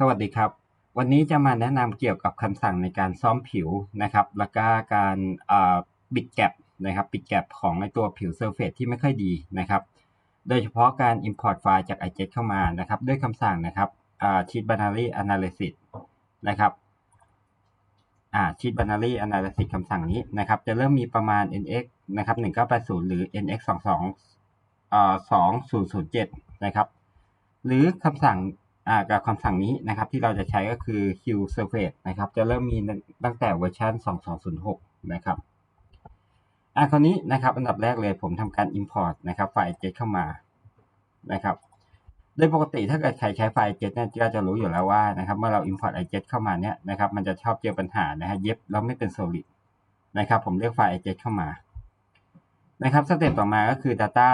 สวัสดีครับ วันนี้จะมาแนะนำเกี่ยวกับคำสั่งในการซ่อมผิวนะครับ แล้วก็การบิดแกลบนะครับปิดแกลบของในตัวผิวเซอร์เฟซที่ไม่ค่อยดีนะครับ โดยเฉพาะการ Import ไฟล์จาก iJet เข้ามานะครับ ด้วยคำสั่งนะครับ Sheet Binary Analysis นะครับอ่า Sheet Binary Analysis คำสั่งนี้นะครับ จะเริ่มมีประมาณ nx นะครับ1980 หรือ nx 22อ่า2007 นะครับ หรือคำสั่ง กับคำสั่งนี้นะครับที่เราจะใช้ก็คือ Q Surface นะครับจะเริ่มมีตั้งแต่เวอร์ชัน2206 นะครับอ่าคราวนี้นะครับอันดับแรกเลยผมทำการ Import นะครับไฟล์ jet เข้ามานะครับโดยปกติถ้าเกิดใครใช้ไฟล์ jet เนี่ยก็จะรู้อยู่แล้วว่านะครับเมื่อเรา import ijet เข้ามาเนี่ยนะครับมันจะชอบเจอปัญหานะฮะเย็บแล้วไม่เป็น solid นะครับผมเลือกไฟล์ ijet เข้ามานะครับสเต็ปต่อมาก็คือ data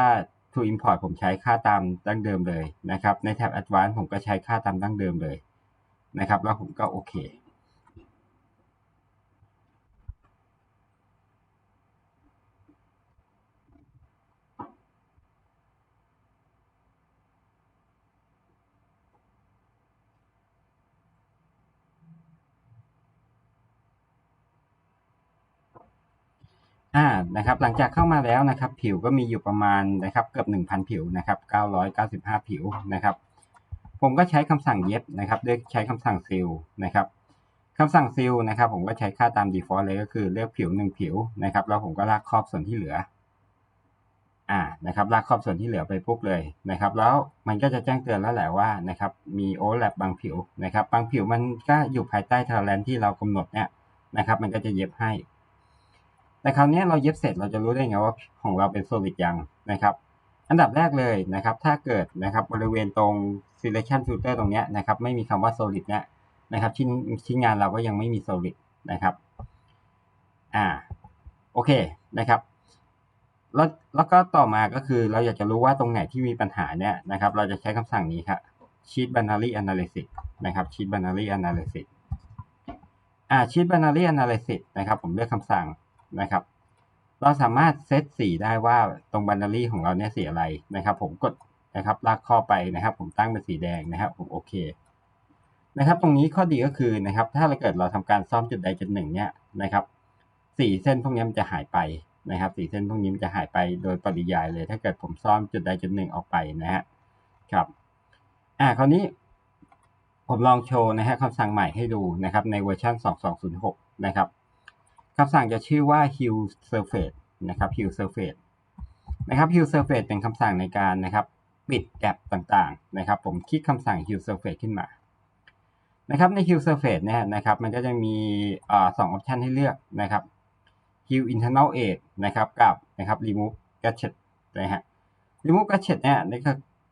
to import ผมใช้ค่าตามดั้งเดิมเลยนะครับ ในแท็บ advanced ผมก็ใช้ค่าตามดั้งเดิมเลยนะครับ แล้วผมก็โอเค อ่านะครับหลังจากเข้ามาแล้วนะครับ ผิวก็มีอยู่ประมาณนะครับเกือบ 1,000 ผิวนะครับ995 ผิวนะครับ ผมก็ใช้คำสั่งเย็บนะครับด้วยใช้คำสั่งซิลนะครับคำสั่งซิลนะครับ ผมก็ใช้ค่าตาม default เลยก็คือเลือกผิวหนึ่งผิวนะครับแล้วผมก็ลากครอบส่วนที่เหลืออ่านะครับ ลากครอบส่วนที่เหลือไปปุ๊บเลยนะครับ แล้วมันก็จะแจ้งเตือนแล้วแหละว่านะครับ มีโอเวอร์แลปบางผิวนะครับ บางผิวมันก็อยู่ภายใต้ทาร์แลนที่เรากำหนดเนี่ยนะครับ มันก็จะเย็บให้ แต่คราวนี้เราเย็บเสร็จเราจะรู้ได้ไงว่าของเราเป็นโซลิดยังนะครับอันดับแรกเลยนะครับ ถ้าเกิดนะครับบริเวณตรง selection filter ตรงนี้นะครับ ไม่มีคำว่า solid เนี่ยนะครับชิ้นชิ้นงานเราก็ยังไม่มี solid นะครับอ่าโอเคนะครับแล้วแล้วก็ต่อมาก็คือเราอยากจะรู้ว่าตรงไหนที่มีปัญหาเนี่ยนะครับ เราจะใช้คำสั่งนี้ครับ sheet binary analysis นะครับ sheet binary analysis อ่า sheet binary analysis นะครับ ผมเลือกคำสั่ง นะครับ เราสามารถเซตสีได้ว่าตรงบันดารี่ของเราเนี่ยสีอะไรนะครับ ผมกดนะครับลากข้อไปนะครับ ผมตั้งเป็นสีแดงนะครับ ผมโอเคนะครับ ตรงนี้ข้อดีก็คือนะครับ ถ้าเราเกิดเราทำการซ่อมจุดใดจุดหนึ่งเนี่ยนะครับสีเส้นพวกนี้มันจะหายไปนะครับสีเส้นพวกนี้มันจะหายไปโดยปริยายเลย ถ้าเกิดผมซ่อมจุดใดจุดหนึ่งออกไปนะฮะครับอ่าคราวนี้ผมลองโชว์นะฮะคำสั่งใหม่ให้ดูนะครับในเวอร์ชัน2206 นะครับ คำสั่งจะชื่อว่า heal surface นะครับ heal surface นะครับ heal surface เป็นคำสั่งในการนะครับปิดแกลบต่างๆนะครับ ผมคลิกคำสั่ง heal surface ขึ้นมานะครับใน heal surface เนี่ยนะครับ มันก็จะมีสองออปชันให้เลือกนะครับ heal internal edge นะครับกับนะครับ remove gadget นะฮะ remove gadget เนี่ยนี่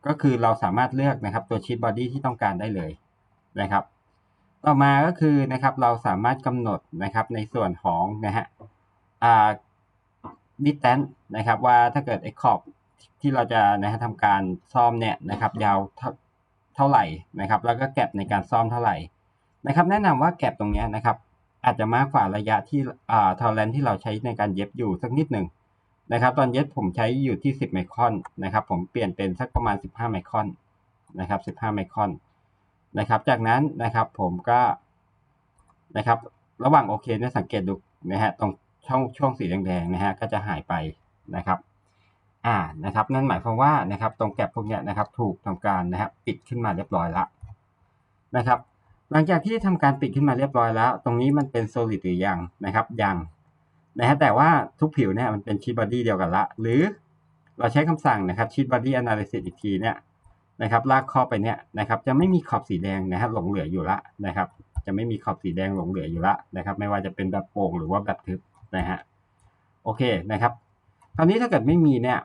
ก็คือเราสามารถเลือกนะครับตัว sheet body ที่ต้องการได้เลยนะครับ ต่อมาก็คือนะครับเราสามารถกำหนดนะครับในส่วนของนะฮะอ่า distance นะครับว่าถ้าเกิดไอ้ขอบที่เราจะนะฮะทำการซ่อมเนี่ยนะครับยาวเท่าไหร่นะครับ แล้วก็แก็บในการซ่อมเท่าไหร่นะครับ แนะนำว่าแก็บตรงนี้นะครับ อาจจะมากกว่าระยะที่อ่าทอร์เรนที่เราใช้ในการเย็บอยู่สักนิดหนึ่งนะครับ ตอนเย็บผมใช้อยู่ที่ 10 ไมครอนนะครับ ผมเปลี่ยนเป็นสักประมาณ 15 ไมครอนนะครับ 15 ไมครอน นะครับ จากนั้นนะครับผมก็นะครับ ระหว่างโอเคเนี่ยสังเกตดูนะฮะตรงช่องช่วงสีแดงๆนะฮะก็จะหายไปนะครับ อ่านะครับ นั่นหมายความว่านะครับ ตรงแก็บพวกเนี้ยนะครับ ถูกทำการนะครับปิดขึ้นมาเรียบร้อยแล้วนะครับ หลังจากที่ทำการปิดขึ้นมาเรียบร้อยแล้ว ตรงนี้มันเป็นโซลิดหรือยังนะครับยังนะฮะแต่ว่าทุกผิวเนี่ยมันเป็นชีทบอดี้เดียวกันละ หรือเราใช้คำสั่งนะครับชีทบอดี้แอนาลิซิสอีกทีเนี่ย นะครับลากข้อไปเนี่ยนะครับจะไม่มีขอบสีแดงนะครับหลงเหลืออยู่ละนะครับ จะไม่มีขอบสีแดงหลงเหลืออยู่ละนะครับ ไม่ว่าจะเป็นแบบโป่งหรือว่าแบบทึบนะฮะโอเคนะครับคราวนี้ถ้าเกิดไม่มีเนี่ย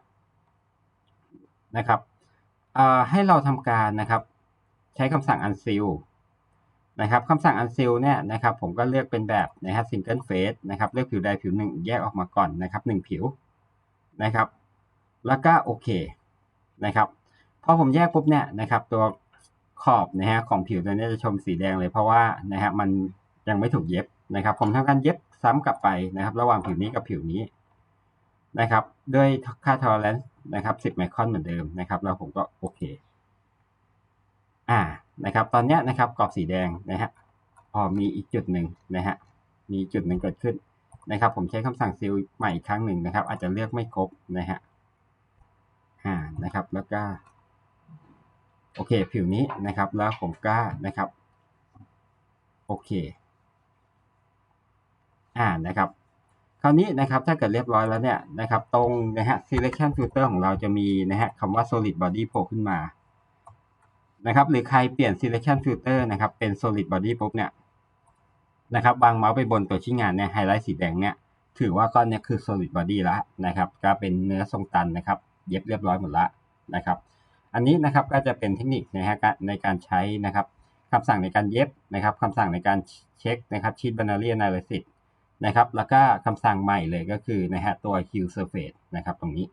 นะครับให้เราทำการนะครับ ใช้คำสั่ง unseal นะครับคำสั่ง unseal เนี่ยนะครับ ผมก็เลือกเป็นแบบนะครับ single face นะครับเลือกผิวใดผิวหนึ่งแยกออกมาก่อนนะครับหนึ่งผิวนะครับ แล้วก็โอเคนะครับ พอผมแยกปุ๊บเนี่ยนะครับ ตัวขอบนะฮะของผิวตัวนี้จะชมสีแดงเลยเพราะว่านะฮะมันยังไม่ถูกเย็บนะครับ ผมทำการเย็บซ้ำกลับไปนะครับ ระหว่างผิวนี้กับผิวนี้นะครับ ด้วยค่าทอร์เรนซ์นะครับ 10 ไมครอนเหมือนเดิมนะครับ แล้วผมก็โอเค อ่านะครับ ตอนนี้นะครับกรอบสีแดงนะฮะพอมีอีกจุดหนึ่งนะฮะมีจุดหนึ่งเกิดขึ้นนะครับ ผมใช้คำสั่งซิลใหม่อีกครั้งหนึ่งนะครับ อาจจะเลือกไม่ครบนะฮะอ่านะครับ แล้วก็ โอเค ผิวนี้นะครับแล้วผมก็นะครับโอเคอ่านะครับ คราวนี้นะครับถ้าเกิดเรียบร้อยแล้วเนี่ยนะครับ ตรงนะฮะ selection filter ของเราจะมีนะฮะคำว่า solid body โผล่ขึ้นมานะครับหรือใครเปลี่ยน selection filter นะครับเป็น solid body ปุ๊บเนี่ยนะครับวางเมาส์ไปบนตัวชิ้นงานเนี่ยไฮไลท์สีแดงเนี่ยถือว่าก้อนเนี้คือ solid body แล้วนะครับ ก็เป็นเนื้อทรงตันนะครับ เย็บเรียบร้อยหมดละนะครับ อันนี้นะครับก็จะเป็นเทคนิคนะฮะในการใช้นะครับคำสั่งในการเย็บนะครับคำสั่งในการเช็คนะครับ sheet binary analysis นะครับแล้วก็คำสั่งใหม่เลยก็คือนะฮะตัว Q surface นะครับตรงนี้